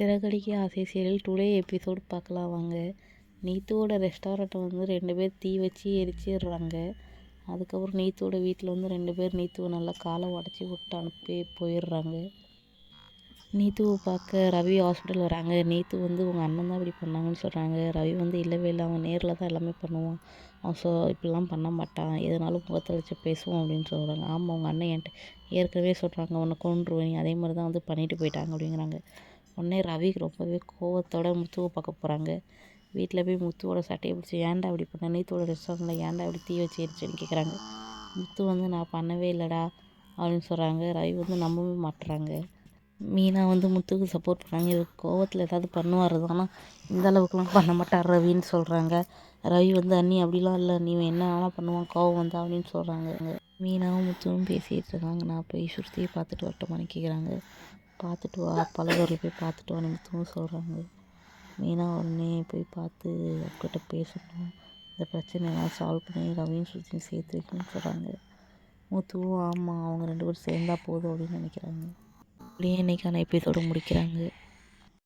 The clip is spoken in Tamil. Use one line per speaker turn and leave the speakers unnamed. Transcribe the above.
சிறகடிக்க ஆசை சீரியல் டுடே எபிசோட் பார்க்கலாம் வாங்க. நீத்துவோட ரெஸ்டாரண்ட்டை வந்து ரெண்டு பேர் தீ வச்சு எரிச்சிடுறாங்க. அதுக்கப்புறம் நீத்துவோட வீட்டில் வந்து ரெண்டு பேர் நீத்துவை நல்லா காலை உடச்சி விட்டு அனுப்பி போயிடுறாங்க. நீத்துவை பார்க்க ரவி ஹாஸ்பிட்டல் வராங்க. நீத்து வந்து உங்கள் அண்ணன் தான் இப்படி பண்ணாங்கன்னு சொல்கிறாங்க ரவி வந்து இல்லவே இல்லை அவன் நேரில் தான் எல்லாமே பண்ணுவான். அவன் ஸோ இப்படிலாம் பண்ண மாட்டான். எதனாலும் முகத்தை வச்சு பேசுவோம் அப்படின்னு சொல்கிறாங்க ஆமாம் உங்கள் அண்ணன் என்கிட்ட ஏற்கனவே சொல்கிறாங்க உன்னை கொண்டுருவேன் அதே மாதிரி தான் வந்து பண்ணிட்டு போயிட்டாங்க அப்படிங்கிறாங்க. உடனே ரவிக்கு ரொம்பவே கோவத்தோட முத்துவை பார்க்க போகிறாங்க வீட்டில் போய் முத்துவோட சட்டையை பிடிச்சி ஏன்டா அப்படி பண்ண? நீத்தோட ரெஸ்டாரண்ட்டில் ஏன்டா அப்படி தீ வச்சிருச்சுன்னு கேட்குறாங்க முத்து வந்து நான் பண்ணவே இல்லைடா அப்படின்னு சொல்கிறாங்க ரவி வந்து நம்பவே மாட்டுறாங்க மீனா வந்து முத்துக்கு சப்போர்ட் பண்ணாங்க இவர் கோவத்தில் ஏதாவது பண்ணுவார் ஆனால் இந்த அளவுக்குலாம் பண்ண மாட்டார் ரவின்னு சொல்கிறாங்க ரவி வந்து அண்ணி அப்படிலாம் இல்லை. நீ என்ன வேணால் பண்ணுவான். கோவம் வந்தா அப்படின்னு சொல்கிறாங்க மீனாவும் முத்துவும் பேசிகிட்டு இருக்காங்க. நான் போய் சுருத்தியை பார்த்துட்டு வரட்டுமான்னு கேட்குறாங்க பார்த்துட்டு வா பழகூரில் போய் பார்த்துட்டு வா நிமித்தமும் சொல்கிறாங்க மீனா உடனே போய் பார்த்து அவர்கிட்ட பேசணும். இந்த பிரச்சனையெல்லாம் சால்வ் பண்ணி ரவியும் சுருத்தியும் சேர்த்து வைக்கணும்னு சொல்கிறாங்க முத்துவும் ஆமாம் அவங்க ரெண்டு பேரும் சேர்ந்தா போதும் அப்படின்னு நினைக்கிறாங்க. அப்படியே இன்றைக்கான எபிசோடு முடிக்கிறாங்க.